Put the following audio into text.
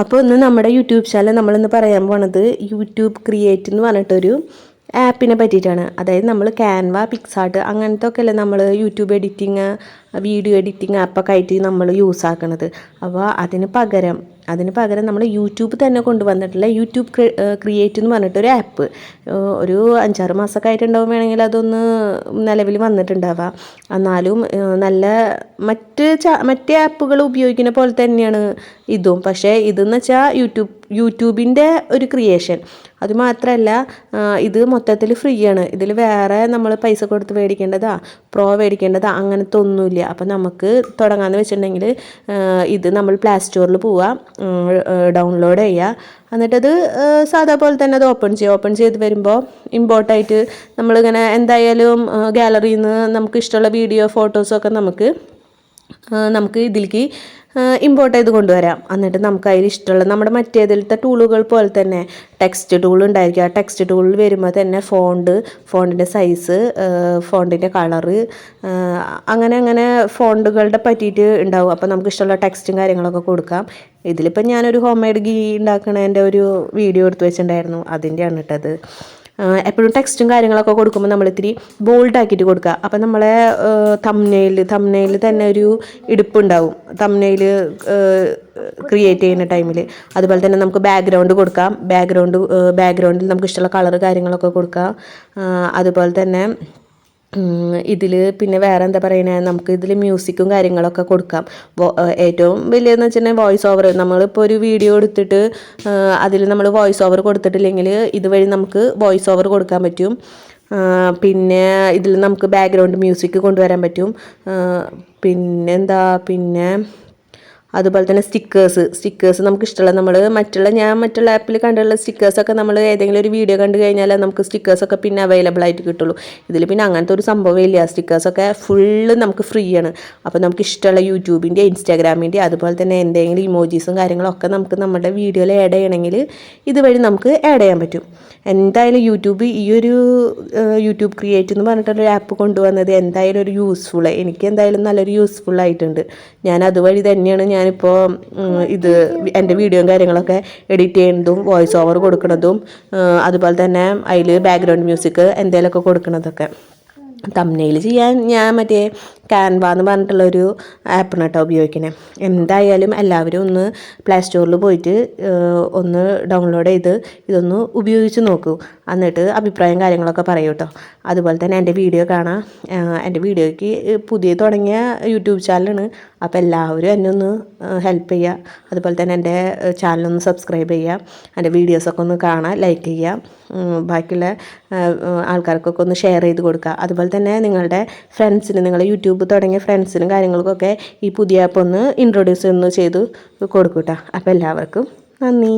അപ്പോൾ ഇന്ന് നമ്മുടെ യൂട്യൂബ് ചാനൽ നമ്മളിന്ന് പറയാൻ പോണത് യൂട്യൂബ് ക്രിയേറ്റ് എന്ന് പറഞ്ഞിട്ടൊരു ആപ്പിനെ പറ്റിയിട്ടാണ്. അതായത് നമ്മൾ ക്യാൻവ പിക്സാർട്ട് അങ്ങനത്തെ ഒക്കെ അല്ലേ നമ്മൾ യൂട്യൂബ് എഡിറ്റിങ് വീഡിയോ എഡിറ്റിങ് ആപ്പൊക്കെ ആയിട്ട് നമ്മൾ യൂസ് ആക്കണത്. അപ്പോൾ അതിന് പകരം അതിന് പകരം നമ്മൾ യൂട്യൂബ് തന്നെ കൊണ്ടുവന്നിട്ടുള്ള യൂട്യൂബ് ക്രിയേറ്റ് എന്ന് പറഞ്ഞിട്ട് ഒരു ആപ്പ് ഒരു അഞ്ചാറ് മാസമൊക്കെ ആയിട്ടുണ്ടാവും വേണമെങ്കിൽ അതൊന്ന് നിലവിൽ വന്നിട്ടുണ്ടാവാം. എന്നാലും നല്ല മറ്റ് മറ്റ് ആപ്പുകൾ ഉപയോഗിക്കുന്ന പോലെ തന്നെയാണ് ഇതും. പക്ഷേ ഇതെന്ന് വെച്ചാൽ യൂട്യൂബ് യൂട്യൂബിന്റെ ഒരു ക്രിയേഷൻ അത് മാത്രമല്ല ആ, ഇത് മൊത്തത്തിൽ ഫ്രീ ആണ് ഇതിൽ വേറെ നമ്മൾ പൈസ കൊടുത്ത് മേടിക്കേണ്ടതാ പ്രോ മേടിക്കേണ്ടതാ അങ്ങനത്തെ ഒന്നുമില്ല അപ്പോൾ നമുക്ക് തുടങ്ങാമെന്ന് വെച്ചിട്ടുണ്ടെങ്കിൽ ഇത് നമ്മൾ പ്ലേ സ്റ്റോറിൽ പോവുക ഡൗൺലോഡ് ചെയ്യുക എന്നിട്ടത് സാധാ പോലെ തന്നെ അത് ഓപ്പൺ ചെയ്യുക ഓപ്പൺ ചെയ്ത് വരുമ്പോൾ ഇമ്പോർട്ടായിട്ട് നമ്മളിങ്ങനെ എന്തായാലും ഗാലറിയിൽ നിന്ന് നമുക്ക് ഇഷ്ടമുള്ള വീഡിയോ ഫോട്ടോസൊക്കെ നമുക്ക് നമുക്ക് ഇതിലേക്ക് ഇമ്പോർട്ട് ചെയ്ത് കൊണ്ടുവരാം. എന്നിട്ട് നമുക്ക് അതിൽ ഇഷ്ടമുള്ള നമ്മുടെ മറ്റേതിലത്തെ ടൂളുകൾ പോലെ തന്നെ ടെക്സ്റ്റ് ടൂൾ ഉണ്ടായിരിക്കുക ആ ടെക്സ്റ്റ് ടൂളിൽ വരുമ്പോൾ തന്നെ ഫോണ്ട് ഫോണ്ടിന്റെ സൈസ് ഫോണ്ടിന്റെ കളറ് അങ്ങനെ അങ്ങനെ ഫോണ്ടുകളുടെ പറ്റിയിട്ട് ഉണ്ടാവും. അപ്പോൾ നമുക്ക് ഇഷ്ടമുള്ള ടെക്സ്റ്റും കാര്യങ്ങളൊക്കെ കൊടുക്കാം. ഇതിലിപ്പോൾ ഞാനൊരു ഹോം മെയ്ഡ് ഗീ ഉണ്ടാക്കണതിന്റെ ഒരു വീഡിയോ എടുത്ത് വെച്ചിട്ടുണ്ടായിരുന്നു. അതിന്റെയാണ് ഇട്ടത് എപ്പോഴും ടെക്സ്റ്റും കാര്യങ്ങളൊക്കെ കൊടുക്കുമ്പോൾ നമ്മൾ ഇത്തിരി ബോൾഡ് ആക്കിയിട്ട് കൊടുക്കുക അപ്പം നമ്മളെ തമ്നയിൽ തമ്നയിൽ തന്നെ ഒരു ഇടുപ്പുണ്ടാവും. തമ്നയിൽ ക്രിയേറ്റ് ചെയ്യുന്ന ടൈമിൽ അതുപോലെ തന്നെ നമുക്ക് ബാക്ക്ഗ്രൗണ്ട് കൊടുക്കാം. ബാക്ക്ഗ്രൗണ്ട് ബാക്ക്ഗ്രൗണ്ടിൽ നമുക്ക് ഇഷ്ടമുള്ള കളർ കാര്യങ്ങളൊക്കെ കൊടുക്കാം. അതുപോലെ തന്നെ ഇതിൽ പിന്നെ വേറെ എന്താ പറയുന്നത് നമുക്ക് ഇതിൽ മ്യൂസിക്കും കാര്യങ്ങളൊക്കെ കൊടുക്കാം. ഏറ്റവും വലിയതെന്ന് വെച്ചിട്ടുണ്ടെങ്കിൽ വോയിസ് ഓവർ നമ്മളിപ്പോൾ ഒരു വീഡിയോ എടുത്തിട്ട് അതിൽ നമ്മൾ വോയിസ് ഓവർ കൊടുത്തിട്ടില്ലെങ്കിൽ ഇതുവഴി നമുക്ക് വോയിസ് ഓവർ കൊടുക്കാൻ പറ്റും. പിന്നെ ഇതിൽ നമുക്ക് ബാക്ക്ഗ്രൗണ്ട് മ്യൂസിക് കൊണ്ടുവരാൻ പറ്റും. പിന്നെന്താ? പിന്നെ അതുപോലെ തന്നെ സ്റ്റിക്കേഴ്സ് സ്റ്റിക്കേഴ്സ് നമുക്ക് ഇഷ്ടമുള്ള നമ്മൾ മറ്റുള്ള ഞാൻ മറ്റുള്ള ആപ്പിൽ കണ്ടുള്ള സ്റ്റിക്കേഴ്സൊക്കെ നമ്മൾ ഏതെങ്കിലും ഒരു വീഡിയോ കണ്ടു കഴിഞ്ഞാൽ നമുക്ക് സ്റ്റിക്കേഴ്സൊക്കെ പിന്നെ അവൈലബിൾ ആയിട്ട് കിട്ടുള്ളൂ. ഇതിൽ പിന്നെ അങ്ങനത്തെ ഒരു സംഭവം ഇല്ല. സ്റ്റിക്കേഴ്സൊക്കെ ഫുള്ള് നമുക്ക് ഫ്രീ ആണ്. അപ്പോൾ നമുക്ക് ഇഷ്ടമുള്ള യൂട്യൂബിന്റെ ഇൻസ്റ്റാഗ്രാമിന്റെ അതുപോലെ തന്നെ എന്തെങ്കിലും ഇമോജീസും കാര്യങ്ങളൊക്കെ നമുക്ക് നമ്മുടെ വീഡിയോയിൽ ആഡ് ചെയ്യണമെങ്കിൽ ഇതുവഴി നമുക്ക് ആഡ് ചെയ്യാൻ പറ്റും. എന്തായാലും യൂട്യൂബ് ഈ ഒരു യൂട്യൂബ് ക്രിയേറ്റ് എന്ന് പറഞ്ഞിട്ടൊരു ആപ്പ് കൊണ്ടുവന്നത് എന്തായാലും ഒരു യൂസ്ഫുൾ എനിക്ക് എന്തായാലും നല്ലൊരു യൂസ്ഫുൾ ആയിട്ടുണ്ട്. ഞാൻ അതുവഴി തന്നെയാണ് ഞാനിപ്പോൾ ഇത് എന്റെ വീഡിയോയും കാര്യങ്ങളൊക്കെ എഡിറ്റ് ചെയ്യുന്നതും വോയിസ് ഓവർ കൊടുക്കുന്നതും അതുപോലെ തന്നെ അതിൽ ബാക്ക്ഗ്രൗണ്ട് മ്യൂസിക് എന്തെങ്കിലുമൊക്കെ കൊടുക്കുന്നതൊക്കെ. തമ്മനയിൽ ചെയ്യാൻ ഞാൻ മറ്റേ ക്യാൻവ എന്ന് പറഞ്ഞിട്ടുള്ളൊരു ആപ്പാണ് കേട്ടോ ഉപയോഗിക്കണേ. എന്തായാലും എല്ലാവരും ഒന്ന് പ്ലേ സ്റ്റോറിൽ പോയിട്ട് ഒന്ന് ഡൗൺലോഡ് ചെയ്ത് ഇതൊന്ന് ഉപയോഗിച്ച് നോക്കൂ. എന്നിട്ട് അഭിപ്രായം കാര്യങ്ങളൊക്കെ പറയൂ കേട്ടോ. അതുപോലെ തന്നെ എന്റെ വീഡിയോ കാണാം എന്റെ വീഡിയോയ്ക്ക് പുതിയ തുടങ്ങിയ യൂട്യൂബ് ചാനലാണ് അപ്പോൾ എല്ലാവരും എന്നെ ഒന്ന് ഹെൽപ്പ് ചെയ്യുക അതുപോലെ തന്നെ എന്റെ ചാനലൊന്ന് സബ്സ്ക്രൈബ് ചെയ്യുക എന്റെ വീഡിയോസൊക്കെ ഒന്ന് കാണാം ലൈക്ക് ചെയ്യുക ബാക്കിയുള്ള ആൾക്കാർക്കൊക്കെ ഒന്ന് ഷെയർ ചെയ്ത് കൊടുക്കുക അതുപോലെ തന്നെ നിങ്ങളുടെ ഫ്രണ്ട്സിന് നിങ്ങളുടെ യൂട്യൂബ് തുടങ്ങിയ ഫ്രണ്ട്സിനും കാര്യങ്ങൾക്കൊക്കെ ഈ പുതിയ ആപ്പ് ഒന്ന് ഇൻട്രൊഡ്യൂസ് ഒന്ന് ചെയ്ത് കൊടുക്കൂട്ടോ. അപ്പോൾ എല്ലാവർക്കും നന്ദി.